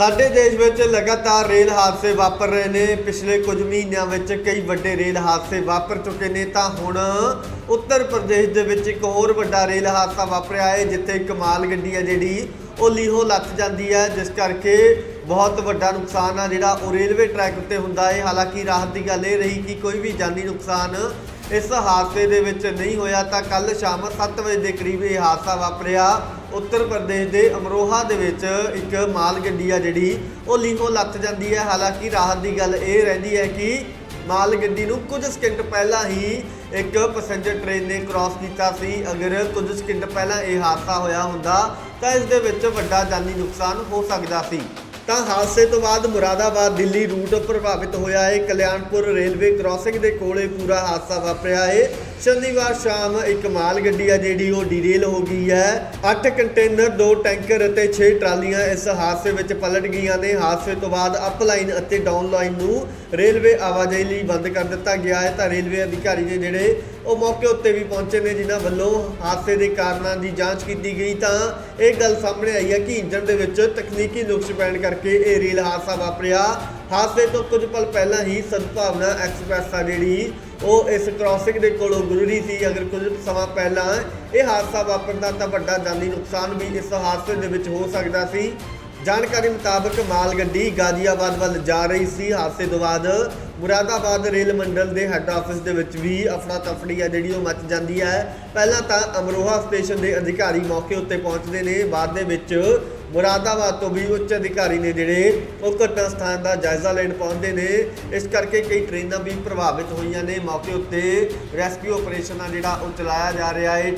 ਸਾਡੇ ਦੇਸ਼ ਵਿੱਚ ਲਗਾਤਾਰ ਰੇਲ ਹਾਦਸੇ ਵਾਪਰ ਰਹੇ ਨੇ। ਪਿਛਲੇ ਕੁਝ ਮਹੀਨਿਆਂ ਵਿੱਚ ਕਈ ਵੱਡੇ ਰੇਲ ਹਾਦਸੇ ਵਾਪਰ ਚੁੱਕੇ ਨੇ। ਤਾਂ ਹੁਣ ਉੱਤਰ ਪ੍ਰਦੇਸ਼ ਦੇ ਵਿੱਚ ਇੱਕ ਹੋਰ ਵੱਡਾ ਰੇਲ ਹਾਦਸਾ ਵਾਪਰਿਆ ਹੈ, ਜਿੱਥੇ ਕਮਾਲ ਗੱਡੀ ਹੈ ਜਿਹੜੀ, ਉਹ ਲੀਹੋਂ ਲੱਤ ਜਾਂਦੀ ਹੈ, ਜਿਸ ਕਰਕੇ ਬਹੁਤ ਵੱਡਾ ਨੁਕਸਾਨ ਆ ਜਿਹੜਾ ਉਹ ਰੇਲਵੇ ਟਰੈਕ ਉੱਤੇ ਹੁੰਦਾ ਹੈ। ਹਾਲਾਂਕਿ ਰਾਹਤ ਦੀ ਗੱਲ ਇਹ ਰਹੀ ਕਿ ਕੋਈ ਵੀ ਜਾਨੀ ਨੁਕਸਾਨ ਇਸ ਹਾਦਸੇ ਦੇ ਵਿੱਚ ਨਹੀਂ ਹੋਇਆ। ਤਾਂ ਕੱਲ ਸ਼ਾਮ 7 ਵਜੇ ਦੇ ਕਰੀਬ ਇਹ ਹਾਦਸਾ ਵਾਪਰਿਆ। ਉੱਤਰ ਪ੍ਰਦੇਸ਼ ਦੇ ਅਮਰੋਹਾ ਦੇ ਵਿੱਚ ਇੱਕ ਮਾਲ ਗੱਡੀ ਆ ਜਿਹੜੀ, ਉਹ ਲੀਹੋਂ ਲੱਥ ਜਾਂਦੀ ਹੈ। ਹਾਲਾਂਕਿ ਰਾਹਤ ਦੀ ਗੱਲ ਇਹ ਰਹਿੰਦੀ ਹੈ ਕਿ ਮਾਲ ਗੱਡੀ ਨੂੰ ਕੁਝ ਸਕਿੰਟ ਪਹਿਲਾਂ ਹੀ ਇੱਕ ਪੈਸੇਂਜਰ ਟ੍ਰੇਨ ਨੇ ਕ੍ਰਾਸ ਕੀਤਾ ਸੀ। ਅਗਰ ਕੁਝ ਸਕਿੰਟ ਪਹਿਲਾਂ ਇਹ ਹਾਦਸਾ ਹੋਇਆ ਹੁੰਦਾ, ਤਾਂ ਇਸ ਦੇ ਵਿੱਚ ਵੱਡਾ ਜਾਨੀ ਨੁਕਸਾਨ ਹੋ ਸਕਦਾ ਸੀ। ਤਾਂ ਹਾਦਸੇ ਤੋਂ ਬਾਅਦ ਮੁਰਾਦਾਬਾਦ ਦਿੱਲੀ ਰੂਟ ਪ੍ਰਭਾਵਿਤ ਹੋਇਆ ਹੈ ਕਲਿਆਣਪੁਰ ਰੇਲਵੇ ਕ੍ਰਾਸਿੰਗ ਦੇ ਕੋਲੇ ਪੂਰਾ ਹਾਦਸਾ ਵਾਪਰਿਆ ਹੈ ਸ਼ਨੀਵਾਰ ਸ਼ਾਮ ਇੱਕ ਮਾਲ ਗੱਡੀ ਆ ਜਿਹੜੀ ਉਹ ਡੀਰੇਲ ਹੋ ਗਈ ਹੈ। 8 ਕੰਟੇਨਰ 2 ਟੈਂਕਰ ਅਤੇ 6 ਟਰਾਲੀਆਂ ਇਸ ਹਾਦਸੇ ਵਿੱਚ ਪਲਟ ਗਈਆਂ ਨੇ। ਹਾਦਸੇ ਤੋਂ ਬਾਅਦ ਅਪਲਾਈਨ ਅਤੇ ਡਾਊਨਲਾਈਨ ਨੂੰ ਰੇਲਵੇ ਆਵਾਜਾਈ ਲਈ ਬੰਦ ਕਰ ਦਿੱਤਾ ਗਿਆ ਹੈ। ਤਾਂ ਰੇਲਵੇ ਅਧਿਕਾਰੀ ਨੇ ਜਿਹੜੇ ਉਹ ਮੌਕੇ ਉੱਤੇ ਵੀ ਪਹੁੰਚੇ ਨੇ, ਜਿਨ੍ਹਾਂ ਵੱਲੋਂ ਹਾਦਸੇ ਦੇ ਕਾਰਨਾਂ ਦੀ ਜਾਂਚ ਕੀਤੀ ਗਈ। ਤਾਂ ਇਹ ਗੱਲ ਸਾਹਮਣੇ ਆਈ ਹੈ ਕਿ ਇੰਜਣ ਦੇ ਵਿੱਚ ਤਕਨੀਕੀ ਨੁਕਸ ਪੈਣ ਕਰਕੇ ਇਹ ਰੇਲ ਹਾਦਸਾ ਵਾਪਰਿਆ। ਹਾਦਸੇ ਤੋਂ ਕੁਝ ਪਲ ਪਹਿਲਾਂ ਹੀ ਸਦਭਾਵਨਾ ਐਕਸਪ੍ਰੈਸ ਆ ਜਿਹੜੀ, ਉਹ ਇਸ ਕ੍ਰਾਸਿੰਗ ਦੇ ਕੋਲੋਂ ਗੁਰੂ ਗੁਜ਼ਰੀ ਸੀ। ਅਗਰ ਕੁਝ ਸਮਾਂ ਪਹਿਲਾਂ ਇਹ ਹਾਦਸਾ ਵਾਪਰਦਾ ਤਾਂ ਵੱਡਾ ਜਾਨੀ ਨੁਕਸਾਨ ਵੀ ਇਸ ਹਾਦਸੇ ਦੇ ਵਿੱਚ ਹੋ ਸਕਦਾ ਸੀ। ਜਾਣਕਾਰੀ ਮੁਤਾਬਕ ਮਾਲ ਗੱਡੀ ਗਾਜ਼ੀਆਬਾਦ ਵੱਲ ਜਾ ਰਹੀ ਸੀ। ਹਾਦਸੇ ਤੋਂ ਬਾਅਦ ਮੁਰਾਦਾਬਾਦ ਰੇਲ ਮੰਡਲ ਦੇ ਹੈੱਡ ਆਫਿਸ ਦੇ ਵਿੱਚ ਵੀ ਅਫੜਾ ਤਫੜੀ ਹੈ ਜਿਹੜੀ ਉਹ ਮਚ ਜਾਂਦੀ ਹੈ। ਪਹਿਲਾਂ ਤਾਂ ਅਮਰੋਹਾ ਸਟੇਸ਼ਨ ਦੇ ਅਧਿਕਾਰੀ ਮੌਕੇ ਉੱਤੇ ਪਹੁੰਚਦੇ ਨੇ। ਬਾਅਦ ਦੇ ਵਿੱਚ ਮੁਰਾਦਾਬਾਦ ਤੋਂ ਵੀ ਉੱਚ ਅਧਿਕਾਰੀ ਨੇ ਜਿਹੜੇ ਉਹ ਘਟਨਾ ਸਥਾਨ ਦਾ ਜਾਇਜ਼ਾ ਲੈਣ ਪਹੁੰਚਦੇ ਨੇ। ਇਸ ਕਰਕੇ ਕਈ ਟ੍ਰੇਨਾਂ ਵੀ ਪ੍ਰਭਾਵਿਤ ਹੋਈਆਂ ਨੇ। ਮੌਕੇ ਉੱਤੇ ਰੈਸਕਿਊ ਆਪਰੇਸ਼ਨ ਆ ਜਿਹੜਾ ਉਹ ਚਲਾਇਆ ਜਾ ਰਿਹਾ ਹੈ